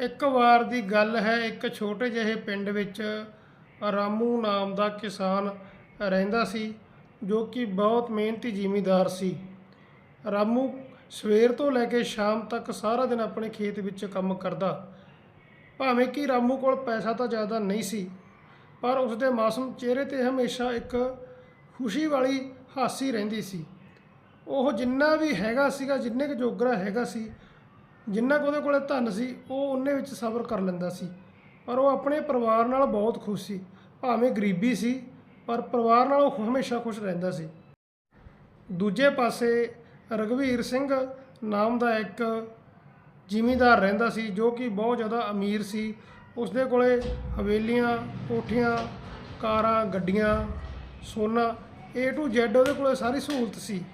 ਇੱਕ ਵਾਰ ਦੀ ਗੱਲ ਹੈ, ਇੱਕ ਛੋਟੇ ਜਿਹੇ ਪਿੰਡ ਵਿੱਚ ਰਾਮੂ ਨਾਮ ਦਾ ਕਿਸਾਨ ਰਹਿੰਦਾ ਸੀ, ਜੋ ਕਿ ਬਹੁਤ ਮਿਹਨਤੀ ਜ਼ਿਮੀਂਦਾਰ ਸੀ। ਰਾਮੂ ਸਵੇਰ ਤੋਂ ਲੈ ਕੇ ਸ਼ਾਮ ਤੱਕ ਸਾਰਾ ਦਿਨ ਆਪਣੇ ਖੇਤ ਵਿੱਚ ਕੰਮ ਕਰਦਾ। ਭਾਵੇਂ ਕਿ ਰਾਮੂ ਕੋਲ ਪੈਸਾ ਤਾਂ ਜ਼ਿਆਦਾ ਨਹੀਂ ਸੀ, ਪਰ ਉਸਦੇ ਮਾਸੂਮ ਚਿਹਰੇ ਤੇ ਹਮੇਸ਼ਾ ਇੱਕ ਖੁਸ਼ੀ ਵਾਲੀ ਹਾਸੀ ਰਹਿੰਦੀ ਸੀ। ਉਹ ਜਿੰਨਾ ਵੀ ਹੈਗਾ ਸੀਗਾ, ਜਿੰਨੇ ਕੁ ਜੋਗਰਾ ਹੈਗਾ ਸੀ ਜਿੰਨਾ ਕੁ ਉਹਦੇ ਕੋਲੇ ਧਨ ਸੀ, ਉਹ ਉਹਨੇ ਵਿੱਚ ਸਬਰ ਕਰ ਲੈਂਦਾ ਸੀ। ਪਰ ਉਹ ਆਪਣੇ ਪਰਿਵਾਰ ਨਾਲ ਬਹੁਤ ਖੁਸ਼ ਸੀ। ਭਾਵੇਂ ਗਰੀਬੀ ਸੀ, ਪਰ ਪਰਿਵਾਰ ਨਾਲ ਉਹ ਹਮੇਸ਼ਾ ਖੁਸ਼ ਰਹਿੰਦਾ ਸੀ। ਦੂਜੇ ਪਾਸੇ ਰਘਵੀਰ ਸਿੰਘ ਨਾਮ ਦਾ ਇੱਕ ਜ਼ਿਮੀਂਦਾਰ ਰਹਿੰਦਾ ਸੀ, ਜੋ ਕਿ ਬਹੁਤ ਜ਼ਿਆਦਾ ਅਮੀਰ ਸੀ। ਉਸਦੇ ਕੋਲੇ ਹਵੇਲੀਆਂ, ਕੋਠੀਆਂ, ਕਾਰਾਂ, ਗੱਡੀਆਂ, ਸੋਨਾ, A to Z ਉਹਦੇ ਕੋਲੇ ਸਾਰੀ ਸਹੂਲਤ ਸੀ।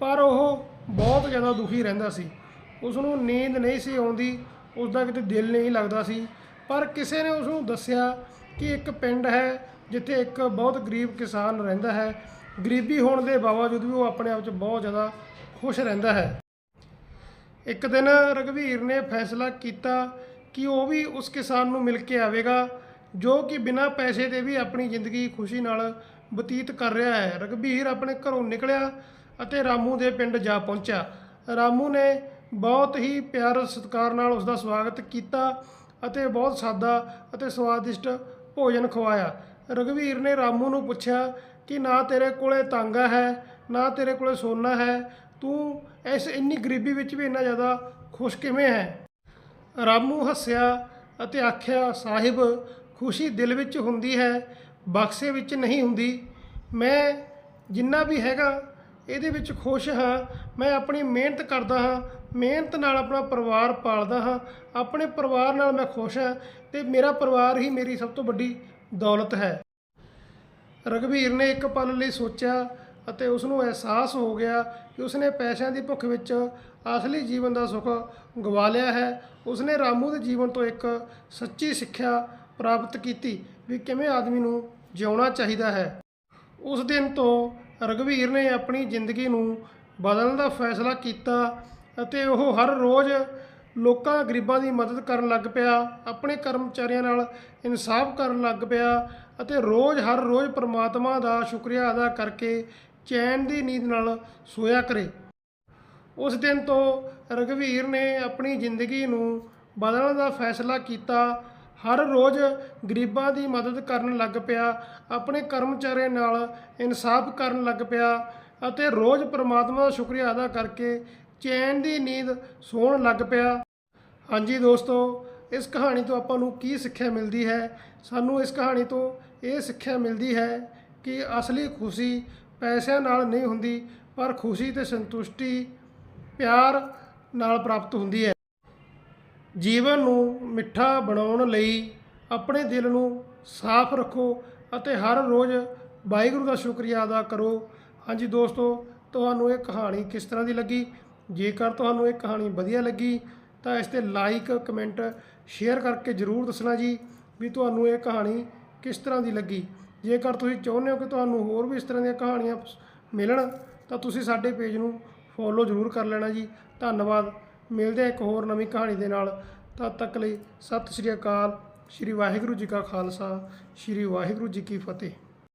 ਪਰ ਉਹ ਬਹੁਤ ਜ਼ਿਆਦਾ ਦੁਖੀ ਰਹਿੰਦਾ ਸੀ। ਉਸ ਨੂੰ ਨੀਂਦ ਨਹੀਂ ਸੀ ਆਉਂਦੀ ਉਸ ਦਾ ਕਿਤੇ ਦਿਲ ਨਹੀਂ ਲੱਗਦਾ ਸੀ। ਪਰ ਕਿਸੇ ਨੇ ਉਸ ਨੂੰ ਦੱਸਿਆ ਕਿ ਇੱਕ ਪਿੰਡ ਹੈ, ਜਿੱਥੇ ਇੱਕ ਬਹੁਤ ਗਰੀਬ ਕਿਸਾਨ ਰਹਿੰਦਾ ਹੈ। ਗਰੀਬੀ ਹੋਣ ਦੇ ਬਾਵਜੂਦ ਵੀ ਉਹ ਆਪਣੇ ਆਪ 'ਚ ਬਹੁਤ ਜ਼ਿਆਦਾ ਖੁਸ਼ ਰਹਿੰਦਾ ਹੈ। ਇੱਕ ਦਿਨ ਰਘਵੀਰ ਨੇ ਫੈਸਲਾ ਕੀਤਾ ਕਿ ਉਹ ਵੀ ਉਸ ਕਿਸਾਨ ਨੂੰ ਮਿਲ ਕੇ ਆਵੇਗਾ, ਜੋ ਕਿ ਬਿਨਾਂ ਪੈਸੇ ਦੇ ਵੀ ਆਪਣੀ ਜ਼ਿੰਦਗੀ ਖੁਸ਼ੀ ਨਾਲ ਬਤੀਤ ਕਰ ਰਿਹਾ ਹੈ। ਰਘਵੀਰ ਆਪਣੇ ਘਰੋਂ ਨਿਕਲਿਆ ਅਤੇ ਰਾਮੂ ਦੇ ਪਿੰਡ ਜਾ ਪਹੁੰਚਿਆ। ਰਾਮੂ ਨੇ ਬਹੁਤ ਹੀ ਪਿਆਰ ਸਤਿਕਾਰ ਨਾਲ ਉਸ ਦਾ ਸਵਾਗਤ ਕੀਤਾ ਅਤੇ ਬਹੁਤ ਸਾਦਾ ਅਤੇ ਸਵਾਦਿਸ਼ਟ ਭੋਜਨ ਖਵਾਇਆ। ਰਘਵੀਰ ਨੇ ਰਾਮੂ ਨੂੰ ਪੁੱਛਿਆ ਕਿ ਨਾ ਤੇਰੇ ਕੋਲੇ ਤਾਂਗਾ ਹੈ, ਨਾ ਤੇਰੇ ਕੋਲੇ ਸੋਨਾ ਹੈ, ਤੂੰ ਇਸ ਇੰਨੀ ਗਰੀਬੀ ਵਿੱਚ ਵੀ ਇੰਨਾ ਜ਼ਿਆਦਾ ਖੁਸ਼ ਕਿਵੇਂ ਹੈ? ਰਾਮੂ ਹੱਸਿਆ ਅਤੇ ਆਖਿਆ, ਸਾਹਿਬ, ਖੁਸ਼ੀ ਦਿਲ ਵਿੱਚ ਹੁੰਦੀ ਹੈ, ਬਕਸੇ ਵਿੱਚ ਨਹੀਂ ਹੁੰਦੀ। ਮੈਂ ਜਿੰਨਾ ਵੀ ਹੈਗਾ ਇਹਦੇ ਵਿੱਚ ਖੁਸ਼ ਹਾਂ, ਮੈਂ ਆਪਣੀ ਮਿਹਨਤ ਕਰਦਾ ਹਾਂ, ਮਿਹਨਤ ਨਾਲ ਆਪਣਾ ਪਰਿਵਾਰ ਪਾਲਦਾ ਹਾਂ, ਆਪਣੇ ਪਰਿਵਾਰ ਨਾਲ ਮੈਂ ਖੁਸ਼ ਹਾਂ ਤੇ ਮੇਰਾ ਪਰਿਵਾਰ ਹੀ ਮੇਰੀ ਸਭ ਤੋਂ ਵੱਡੀ ਦੌਲਤ ਹੈ। ਰਘਵੀਰ ਨੇ ਇੱਕ ਪਲ ਲਈ ਸੋਚਿਆ ਅਤੇ ਉਸ ਨੂੰ ਅਹਿਸਾਸ ਹੋ ਗਿਆ ਕਿ ਉਸਨੇ ਪੈਸਿਆਂ ਦੀ ਭੁੱਖ ਵਿੱਚ ਅਸਲੀ ਜੀਵਨ ਦਾ ਸੁੱਖ ਗਵਾ ਲਿਆ ਹੈ। ਉਸਨੇ ਰਾਮੂ ਦੇ ਜੀਵਨ ਤੋਂ ਇੱਕ ਸੱਚੀ ਸਿੱਖਿਆ ਪ੍ਰਾਪਤ ਕੀਤੀ ਵੀ ਕਿਵੇਂ ਆਦਮੀ ਨੂੰ ਜਿਉਣਾ ਚਾਹੀਦਾ ਹੈ। ਉਸ ਦਿਨ ਤੋਂ ਰਘਵੀਰ ਨੇ ਆਪਣੀ ਜ਼ਿੰਦਗੀ ਨੂੰ ਬਦਲਣ ਦਾ ਫੈਸਲਾ ਕੀਤਾ ਅਤੇ ਉਹ ਹਰ ਰੋਜ਼ ਲੋਕਾਂ ਗਰੀਬਾਂ ਦੀ ਮਦਦ ਕਰਨ ਲੱਗ ਪਿਆ, ਆਪਣੇ ਕਰਮਚਾਰੀਆਂ ਨਾਲ ਇਨਸਾਫ ਕਰਨ ਲੱਗ ਪਿਆ ਅਤੇ ਰੋਜ਼ ਹਰ ਰੋਜ਼ ਪ੍ਰਮਾਤਮਾ ਦਾ ਸ਼ੁਕਰੀਆ ਅਦਾ ਕਰਕੇ ਚੈਨ ਦੀ ਨੀਂਦ ਨਾਲ ਸੋਇਆ ਕਰੇ। ਉਸ ਦਿਨ ਤੋਂ ਰਘਵੀਰ ਨੇ ਆਪਣੀ ਜ਼ਿੰਦਗੀ ਨੂੰ ਬਦਲਣ ਦਾ ਫੈਸਲਾ ਕੀਤਾ ਹਰ ਰੋਜ਼ ਗਰੀਬਾਂ ਦੀ ਮਦਦ ਕਰਨ ਲੱਗ ਪਿਆ, ਆਪਣੇ ਕਰਮਚਾਰੀਆਂ ਨਾਲ ਇਨਸਾਫ ਕਰਨ ਲੱਗ ਪਿਆ ਅਤੇ ਰੋਜ਼ ਪ੍ਰਮਾਤਮਾ ਦਾ ਸ਼ੁਕਰੀਆ ਅਦਾ ਕਰਕੇ ਚੈਨ ਦੀ ਨੀਂਦ ਸੌਣ ਲੱਗ ਪਿਆ। ਹਾਂਜੀ ਦੋਸਤੋ, ਇਸ ਕਹਾਣੀ ਤੋਂ ਆਪਾਂ ਨੂੰ ਕੀ ਸਿੱਖਿਆ ਮਿਲਦੀ ਹੈ? ਸਾਨੂੰ ਇਸ ਕਹਾਣੀ ਤੋਂ ਇਹ ਸਿੱਖਿਆ ਮਿਲਦੀ ਹੈ ਕਿ ਅਸਲੀ ਖੁਸ਼ੀ ਪੈਸਿਆਂ ਨਾਲ ਨਹੀਂ ਹੁੰਦੀ, ਪਰ ਖੁਸ਼ੀ ਤੇ ਸੰਤੁਸ਼ਟੀ, ਪਿਆਰ ਨਾਲ ਪ੍ਰਾਪਤ ਹੁੰਦੀ ਹੈ। ਜੀਵਨ ਨੂੰ ਮਿੱਠਾ ਬਣਾਉਣ ਲਈ ਆਪਣੇ ਦਿਲ ਨੂੰ ਸਾਫ਼ ਰੱਖੋ ਅਤੇ ਹਰ ਰੋਜ਼ ਵਾਹਿਗੁਰੂ ਦਾ ਸ਼ੁਕਰੀਆ ਅਦਾ ਕਰੋ। ਹਾਂਜੀ ਦੋਸਤੋ, ਤੁਹਾਨੂੰ ਇਹ ਕਹਾਣੀ ਕਿਸ ਤਰ੍ਹਾਂ ਦੀ ਲੱਗੀ? ਜੇਕਰ ਤੁਹਾਨੂੰ ਇਹ ਕਹਾਣੀ ਵਧੀਆ ਲੱਗੀ, ਤਾਂ ਇਸ ਤੇ ਲਾਈਕ, ਕਮੈਂਟ, ਸ਼ੇਅਰ ਕਰਕੇ ਜਰੂਰ ਦੱਸਣਾ ਜੀ ਵੀ ਤੁਹਾਨੂੰ ਇਹ ਕਹਾਣੀ ਕਿਸ ਤਰ੍ਹਾਂ ਦੀ ਲੱਗੀ। ਜੇਕਰ ਤੁਸੀਂ ਚਾਹੁੰਦੇ ਹੋ ਕਿ ਤੁਹਾਨੂੰ ਹੋਰ ਵੀ ਇਸ ਤਰ੍ਹਾਂ ਦੀਆਂ ਕਹਾਣੀਆਂ ਮਿਲਣ, ਤਾਂ ਤੁਸੀਂ ਸਾਡੇ ਪੇਜ ਨੂੰ ਫੋਲੋ ਜ਼ਰੂਰ ਕਰ ਲੈਣਾ ਜੀ। ਧੰਨਵਾਦ। ਮਿਲਦੇ ਹਾਂ ਇੱਕ ਹੋਰ ਨਵੀਂ ਕਹਾਣੀ ਦੇ ਨਾਲ। ਤਦ ਤੱਕ ਲਈ ਸਤਿ ਸ਼੍ਰੀ ਅਕਾਲ, ਸ਼੍ਰੀ ਵਾਹਿਗੁਰੂ ਜੀ ਕਾ ਖਾਲਸਾ, ਸ਼੍ਰੀ ਵਾਹਿਗੁਰੂ ਜੀ ਕੀ ਫਤਿਹ।